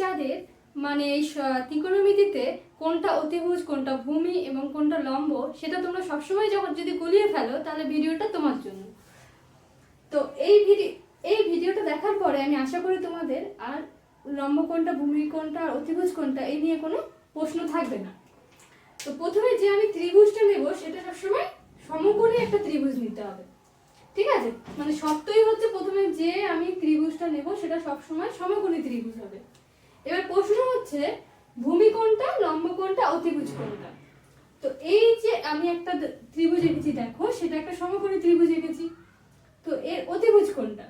যাদের মানে এই ত্রিকোণমিতিতে কোনটা অতিভুজ, কোনটা ভূমি এবং কোনটা লম্ব, সেটা তোমরা সবসময় যখন যদি গুলিয়ে ফেলো, তাহলে ভিডিওটা তোমার জন্য। তো এই ভিডিও এই ভিডিওটা দেখার পরে আমি আশা করি তোমাদের আর লম্ব কোনটা, ভূমি কোনটা, আর অতিভুজ কোনটা, এই নিয়ে কোনো প্রশ্ন থাকবে না। তো প্রথমে যে আমি ত্রিভুজটা নেব, সেটা সবসময় সমকোণী একটা ত্রিভুজ নিতে হবে। ঠিক আছে? মানে সত্যই হচ্ছে প্রথমে যে আমি ত্রিভুজটা নেব, সেটা সবসময় সমকোণী ত্রিভুজ হবে। এবার প্রশ্ন হচ্ছে ভূমি কোনটা লম্ব কোনটা অতিভুজ কোনটা তো এই যে আমি একটা ত্রিভুজ এঁকেছি, দেখো, সেটা একটা সমকোণী ত্রিভুজ এঁকেছি। তো এর অতিভুজ কোনটা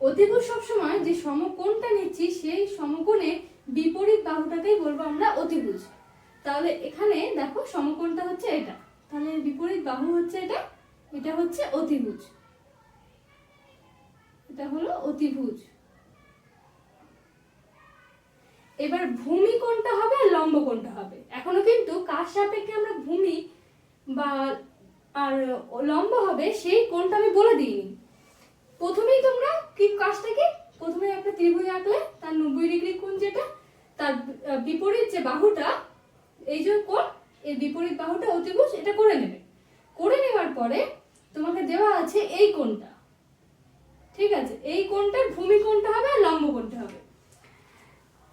অতিভুজ সবসময় যে সমকোণটা নিচ্ছি, সেই সমকোণের বিপরীত বাহুটাকেই বলব আমরা অতিভুজ। তাহলে এখানে দেখো, সমকোণটা হচ্ছে এটা। তাহলে বিপরীত বাহু হচ্ছে এটা এটা হচ্ছে অতিভুজ। এটা হলো অতিভুজ। এবার ভূমি কোনটা হবে আর লম্ব কোনটা হবে? এখনও কিন্তু কার সাপেক্ষে আমরা ভূমি বা আর লম্ব হবে সেই কোনটা আমি বলে দিইনি। প্রথমেই তোমরা কি কাজটাকে প্রথমে একটা ত্রিভুজ আঁকলে তার নব্বই ডিগ্রি কোণ যেটা, তার বিপরীত যে বাহুটা, এই যে কোণ, এই বিপরীত বাহুটা অতিভুজ, এটা করে নেবে। করে নেওয়ার পরে তোমাকে দেওয়া আছে এই কোণটা। ঠিক আছে? এই কোণটার ভূমি কোণটা হবে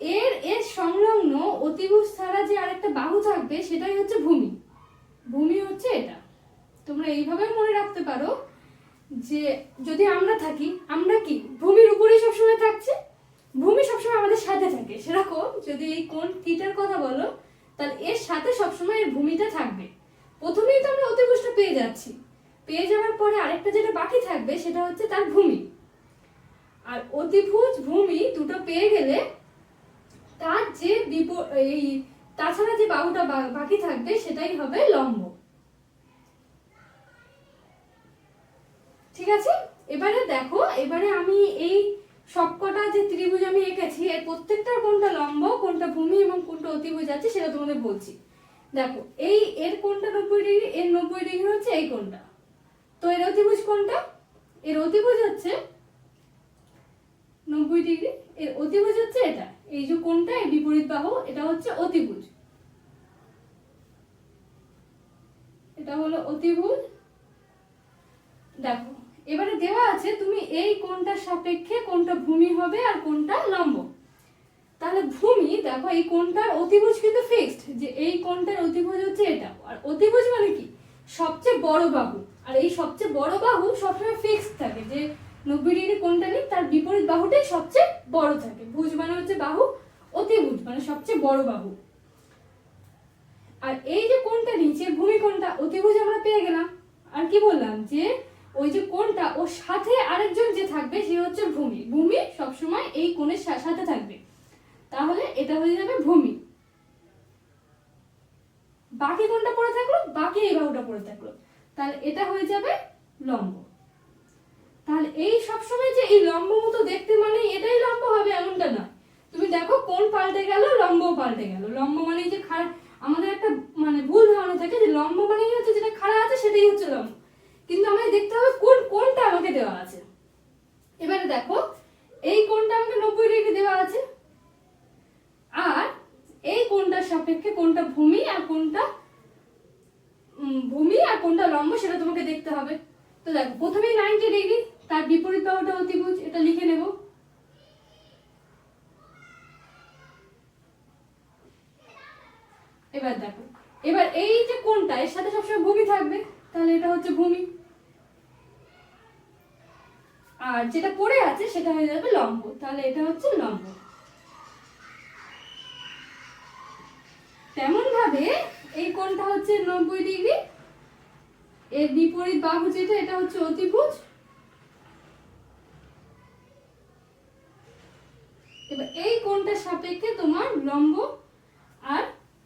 এর এর সংলগ্ন অতিভুজ ছাড়া যে আরেকটা বাহু থাকবে, সেটাই হচ্ছে ভূমি। ভূমি হচ্ছে এটা। তোমরা এইভাবে মনে রাখতে পারো যে যদি আমরা থাকি, আমরা কি? ভূমির উপরেই সবসময় থাকছে? ভূমি সবসময় আমাদের সাথে থাকে। সেরকম যদি এই কোন থিটার কথা বলো, তাহলে এর সাথে সবসময় এর ভূমিটা থাকবে। প্রথমেই তো আমরা অতিভুজটা পেয়ে যাচ্ছি। পেয়ে যাওয়ার পরে আরেকটা যেটা বাকি থাকবে, সেটা হচ্ছে তার ভূমি। আর অতিভুজ, ভূমি দুটো পেয়ে গেলে তার যে এই তাছাড়া যে বাহুটা বাকি থাকবে, সেটাই হবে লম্ব। ঠিক আছে? এবারে দেখো, এবারে আমি এই সবকটা যে ত্রিভুজ আমি এঁকেছি, এর প্রত্যেকটার কোনটা লম্ব কোনটা ভূমি এবং কোনটা অতিভুজ আছে সেটা তোমাদের বলছি। দেখো, এই এর কোনটা নব্বই ডিগ্রি, এর নব্বই ডিগ্রি হচ্ছে এই কোনটা তো এর অতিভুজ কোনটা এর অতিভুজ হচ্ছে নব্বই ডিগ্রি। এর অতিভুজ হচ্ছে এটা। এই যে কোনটা এর বিপরীত বাহু, এটা হচ্ছে অতিভুজ। এটা হলো অতিভুজ। দেখো, এবারে দেওয়া আছে তুমি এই কোনটার সাপেক্ষে কোনটা ভূমি হবে আর কোনটা লম্ব। তাহলে ভূমি, দেখো, এই কোনটার অতিভুজ কিন্তু ফিক্সড যে এই কোনটার অতিভুজ হচ্ছে এটা। আর অতিভুজ মানে কি? সবচেয়ে বড় বাহু। আর এই সবচেয়ে বড় বাহু সবসময় ফিক্সড থাকে, যে নব্বই ডিগ্রি কোনটা নেই? তার বিপরীত বাহুটাই সবচেয়ে বড় থাকে। ভুজ মানে হচ্ছে বাহু, অতিভুজ মানে সবচেয়ে বড় বাহু। আর এই যে কোনটা নিচে, ভূমি কোনটা, অতিভুজ আমরা পেয়ে গেলাম। আর কি বললাম যে, ওই যে কোনটা, ওর সাথে আরেকজন যে থাকবে, সে হচ্ছে ভূমি। ভূমি সবসময় এই কোণের সাথে থাকবে। তাহলে এটা হয়ে যাবে ভূমি। বাকি কোনটা পড়ে থাকল? বাকি এই বাহুটা পড়ে থাকল। তাহলে এটা হয়ে যাবে লম্ব। তাহলে এই সবসময় যে এই লম্ব মতো দেখতে মানে এটাই লম্ব হবে এমনটা না। তুমি দেখো কোন পাল্টে গেল লম্ব পাল্টে গেল। লম্ব মানে যে খাড়া, আমাদের একটা মানে ভুল ধারণা থাকে যে লম্ব মানেই হচ্ছে যেটা খাড়া আছে সেটাই হচ্ছে লম্ব। কিন্তু আমাদের দেখতে হবে কোন, কোনটা আমাকে দেওয়া আছে। এবারে দেখো, এই কোনটা আমাকে নব্বই ডিগ্রি দেওয়া আছে, আর এই কোনটার সাপেক্ষে কোনটা ভূমি আর কোনটা ভূমি আর কোনটা লম্ব সেটা তোমাকে দেখতে হবে। তো দেখো, প্রথমেই নাইনটি ডিগ্রি তার বিপরীত বাহুটা অতিভুজ এটা লিখে নেব। এবার দেখো, এবার এই যে কোনটা এর সাথে সবসময় ভূমি থাকবে, তাহলে এটা হচ্ছে ভূমি। আর যেটা পড়ে আছে, সেটা হয়ে যাবে লম্ব, তাহলে এটা হচ্ছে লম্ব। তেমন ভাবে এই কোণটা হচ্ছে নব্বই ডিগ্রি, এর বিপরীত বাহু যেটা, এটা হচ্ছে অতিভুজ। এবার এই কোণটার সাপেক্ষে তোমার লম্ব আর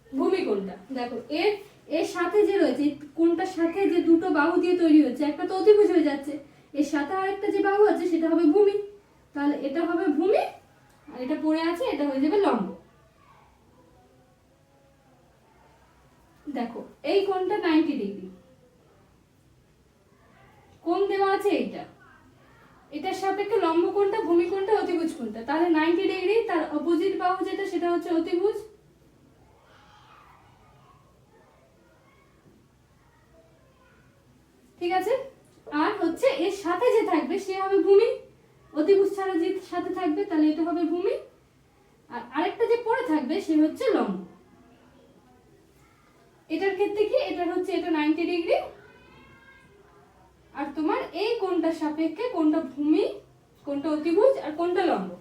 ভূমি কোণটা। দেখো, এর এর সাথে যে রয়েছে কোণটার সাথে যে দুটো বাহু দিয়ে তৈরি হচ্ছে, একটা তো অতিভুজ হয়ে যাচ্ছে, এর সাথে আরেকটা যে বাহু আছে, সেটা হবে ভূমি। তাহলে এটা হবে ভূমি, আর এটা পড়ে আছে, এটা হয়ে যাবে লম্ব। দেখো, এই কোণটা নাইনটি ডিগ্রি কোণ দেওয়া আছে এইটা। সাপেক্ষে লম্ব কোণটা, ভূমি কোণটা, অতিভুজ কোণটা। তাহলে নাইনটি ডিগ্রি তার অপোজিট বাহু যেটা, সেটা হচ্ছে অতিভুজ। ঠিক আছে? আর হচ্ছে এর সাথে যে থাকবে, সে হবে ভূমি। অতিভুজ ছাড়া যে সাথে থাকবে, তাহলে এটা হবে ভূমি। আর আরেকটা যে পরে থাকবে, সে হচ্ছে লম্ব। এটার ক্ষেত্রে কি? এটার হচ্ছে এটা নাইনটি ডিগ্রি আর তোমার এই কোনটা সাপেক্ষে কোনটা ভূমি। কোনটা অতিভুজ আর কোনটা লম্ব?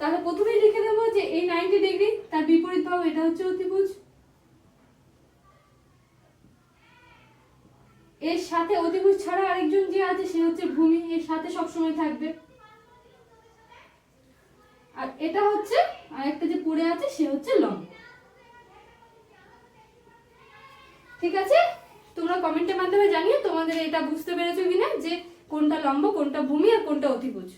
তাহলে প্রথমেই লিখে দেবো যে এই নাইনটি ডিগ্রি তার বিপরীত বাহু এটা হচ্ছে অতিভুজ। এর সাথে অতিভুজ ছাড়া আরেকজন যে আছে, সে হচ্ছে ভূমি, এর সাথে সবসময় থাকবে। আর এটা হচ্ছে আরেকটা যে পড়ে আছে, সে হচ্ছে লম্ব। ঠিক আছে? তোমরা কমেন্টের মাধ্যমে জানিও তোমাদের এটা বুঝতে পেরেছ কিনা, যে কোনটা লম্ব, কোনটা ভূমি আর কোনটা অতিভুজ।